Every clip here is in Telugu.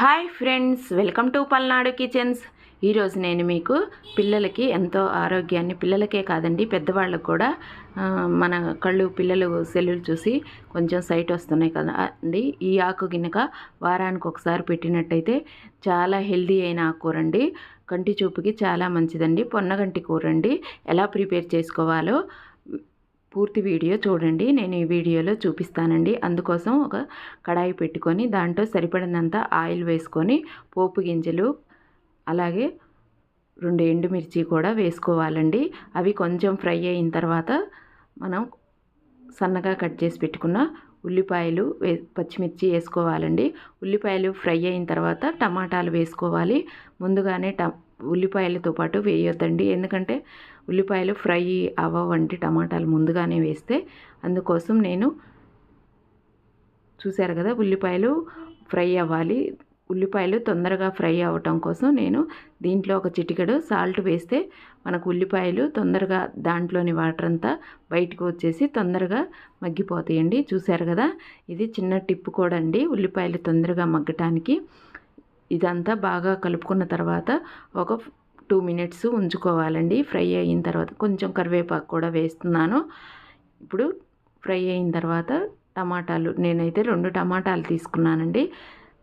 Hi friends welcome to Palnadu kitchens. ఈరోజు నేను మీకు పిల్లలకి ఎంతో ఆరోగ్యాన్ని పిల్లలకే కాదండి పెద్దవాళ్ళకు కూడా మన కళ్ళు పిల్లలు సెల్లులు చూసి కొంచెం సైట్ వస్తున్నాయి కదా అండి. ఈ ఆకు గిన్నెక వారానికి ఒకసారి పెట్టినట్టయితే చాలా హెల్దీ అయిన ఆకుకూర అండి కంటి చూపుకి చాలా మంచిదండి. పొన్నగంటి కూర అండి ఎలా ప్రిపేర్ చేసుకోవాలో పూర్తి వీడియో చూడండి. నేను ఈ వీడియోలో చూపిస్తానండి. అందుకోసం ఒక కడాయి పెట్టుకొని దాంట్లో సరిపడినంత ఆయిల్ వేసుకొని పోపు గింజలు అలాగే రెండు ఎండుమిర్చి కూడా వేసుకోవాలండి. అవి కొంచెం ఫ్రై అయిన తర్వాత మనం సన్నగా కట్ చేసి పెట్టుకున్న ఉల్లిపాయలు వే పచ్చిమిర్చి వేసుకోవాలండి. ఉల్లిపాయలు ఫ్రై అయిన తర్వాత టమాటాలు వేసుకోవాలి. ముందుగానే ట ఉల్లిపాయలతో పాటు వేయొద్దండి. ఎందుకంటే ఉల్లిపాయలు ఫ్రై అవ్వవంటి టమాటాలు ముందుగానే వేస్తే అందుకోసం నేను చూశారు కదా ఉల్లిపాయలు ఫ్రై అవ్వాలి. ఉల్లిపాయలు తొందరగా ఫ్రై అవ్వటం కోసం నేను దీంట్లో ఒక చిటికెడు సాల్ట్ వేస్తే మనకు ఉల్లిపాయలు తొందరగా దాంట్లోని వాటర్ అంతా బయటకు వచ్చేసి తొందరగా మగ్గిపోతాయండి. చూశారు కదా? ఇది చిన్న టిప్ కూడా అండి. ఉల్లిపాయలు తొందరగా మగ్గటానికి ఇదంతా బాగా కలుపుకున్న తర్వాత ఒక టూ మినిట్స్ ఉంచుకోవాలండి. ఫ్రై అయిన తర్వాత కొంచెం కరివేపాకు కూడా వేస్తున్నాను. ఇప్పుడు ఫ్రై అయిన తర్వాత టమాటాలు నేనైతే రెండు టమాటాలు తీసుకున్నానండి.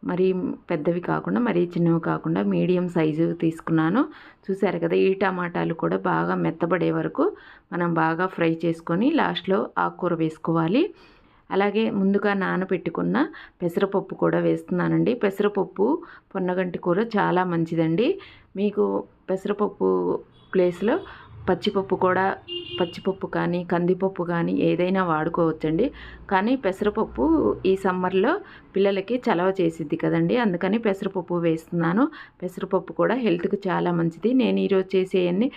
మరీ పెద్దవి కాకుండా మరీ చిన్నవి కాకుండా మీడియం సైజు తీసుకున్నాను. చూసారు కదా ఈ టమాటాలు కూడా బాగా మెత్తబడే వరకు మనం బాగా ఫ్రై చేసుకొని లాస్ట్లో ఆకుకూర వేసుకోవాలి. అలాగే ముందుగా నానబెట్టుకున్న పెసరపప్పు కూడా వేస్తున్నానండి. పెసరపప్పు పొన్నగంటి కూర చాలా మంచిదండి. మీకు పెసరపప్పు ప్లేస్లో పచ్చిపప్పు కూడా పచ్చిపప్పు కానీ కందిపప్పు కానీ ఏదైనా వాడుకోవచ్చండి. కానీ పెసరపప్పు ఈ సమ్మర్లో పిల్లలకి చలవ చేసిద్ది కదండి. అందుకని పెసరపప్పు వేస్తున్నాను. పెసరపప్పు కూడా హెల్త్కి చాలా మంచిది. నేను ఈరోజు చేసేవన్నీ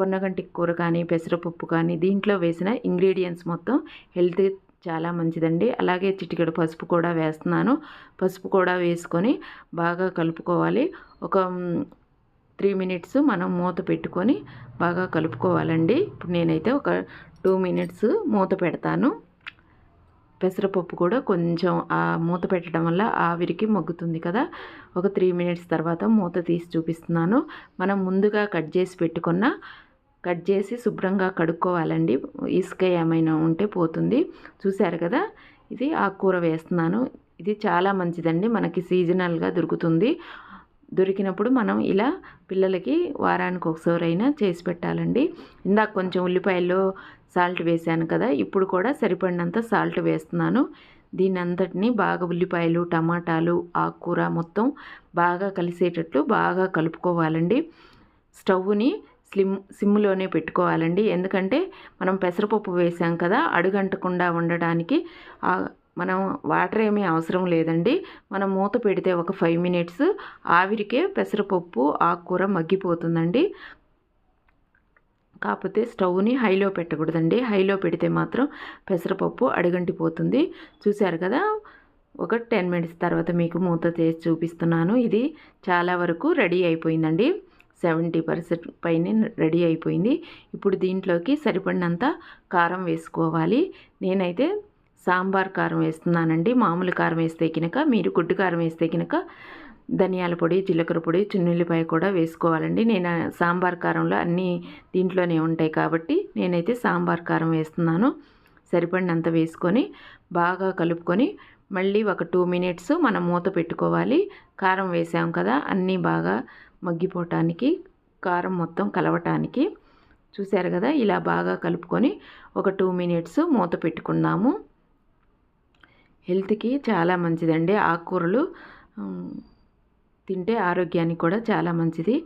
పొన్నగంటి కూర కానీ పెసరపప్పు కానీ దీంట్లో వేసిన ఇంగ్రీడియంట్స్ మొత్తం హెల్త్ చాలా మంచిదండి. అలాగే చిటికెడు పసుపు కూడా వేస్తున్నాను. పసుపు కూడా వేసుకొని బాగా కలుపుకోవాలి. ఒక త్రీ మినిట్స్ మనం మూత పెట్టుకొని బాగా కలుపుకోవాలండి. ఇప్పుడు నేనైతే ఒక టూ మినిట్స్ మూత పెడతాను. పెసరపప్పు కూడా కొంచెం ఆ మూత పెట్టడం వల్ల ఆవిరికి మగ్గుతుంది కదా. ఒక త్రీ మినిట్స్ తర్వాత మూత తీసి చూపిస్తున్నాను. మనం ముందుగా కట్ చేసి పెట్టుకున్న కట్ చేసి శుభ్రంగా కడుక్కోవాలండి. ఇసుక ఏమైనా ఉంటే పోతుంది. చూశారు కదా? ఇది ఆకుకూర వేస్తున్నాను. ఇది చాలా మంచిదండి. మనకి సీజనల్గా దొరుకుతుంది. దొరికినప్పుడు మనం ఇలా పిల్లలకి వారానికి ఒకసారైనా చేసి పెట్టాలండి. ఇందాక కొంచెం ఉల్లిపాయల్లో సాల్ట్ వేసాను కదా? ఇప్పుడు కూడా సరిపడినంత సాల్ట్ వేస్తున్నాను. దీని అంతటిని బాగా ఉల్లిపాయలు టమాటాలు ఆకుకూర మొత్తం బాగా కలిసేటట్లు బాగా కలుపుకోవాలండి. స్టవ్ని స్లిమ్ సిమ్లోనే పెట్టుకోవాలండి. ఎందుకంటే మనం పెసరపప్పు వేసాం కదా అడుగంటకుండా ఉండడానికి మనం వాటర్ ఏమీ అవసరం లేదండి. మనం మూత పెడితే ఒక ఫైవ్ మినిట్స్ ఆవిరికే పెసరపప్పు ఆకుకూర మగ్గిపోతుందండి. కాకపోతే స్టవ్ని హైలో పెట్టకూడదండి. హైలో పెడితే మాత్రం పెసరపప్పు అడుగంటిపోతుంది. చూశారు కదా ఒక టెన్ మినిట్స్ తర్వాత మీకు మూత చేసి చూపిస్తున్నాను. ఇది చాలా వరకు రెడీ అయిపోయిందండి. సెవెంటీ పర్సెంట్ పైనే రెడీ అయిపోయింది. ఇప్పుడు దీంట్లోకి సరిపడినంత కారం వేసుకోవాలి. నేనైతే సాంబార్ కారం వేస్తున్నానండి. మామూలు కారం వేస్తే కినక మీరు గుడ్డు కారం వేస్తే కినక ధనియాల పొడి జీలకర్ర పొడి చున్నుల్లిపాయ కూడా వేసుకోవాలండి. నేను సాంబార్ కారంలో అన్నీ దీంట్లోనే ఉంటాయి కాబట్టి నేనైతే సాంబార్ కారం వేస్తున్నాను. సరిపడినంత వేసుకొని బాగా కలుపుకొని మళ్ళీ ఒక టూ మినిట్స్ మనం మూత పెట్టుకోవాలి. కారం వేసాం కదా అన్నీ బాగా మగ్గిపోవటానికి కారం మొత్తం కలవటానికి. చూశారు కదా ఇలా బాగా కలుపుకొని ఒక టూ మినిట్స్ మూత పెట్టుకుందాము హెల్త్కి చాలా మంచిదండి. ఆకుకూరలు తింటే ఆరోగ్యానికి కూడా చాలా మంచిది.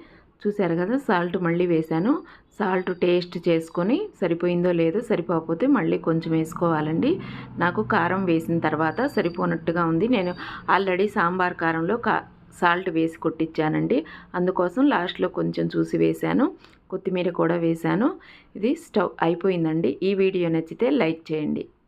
చూశారు కదా సాల్ట్ మళ్ళీ వేశాను. సాల్ట్ టేస్ట్ చేసుకొని సరిపోయిందో లేదో సరిపోకపోతే మళ్ళీ కొంచెం వేసుకోవాలండి. నాకు కారం వేసిన తర్వాత సరిపోనట్టుగా ఉంది. నేను ఆల్రెడీ సాంబార్ కారంలో కా సాల్ట్ వేసి కొట్టించానండి. అందుకోసం లాస్ట్లో కొంచెం చూసి వేశాను. కొత్తిమీర కూడా వేశాను. ఇది స్టవ్ అయిపోయిందండి. ఈ వీడియో నచ్చితే లైక్ చేయండి.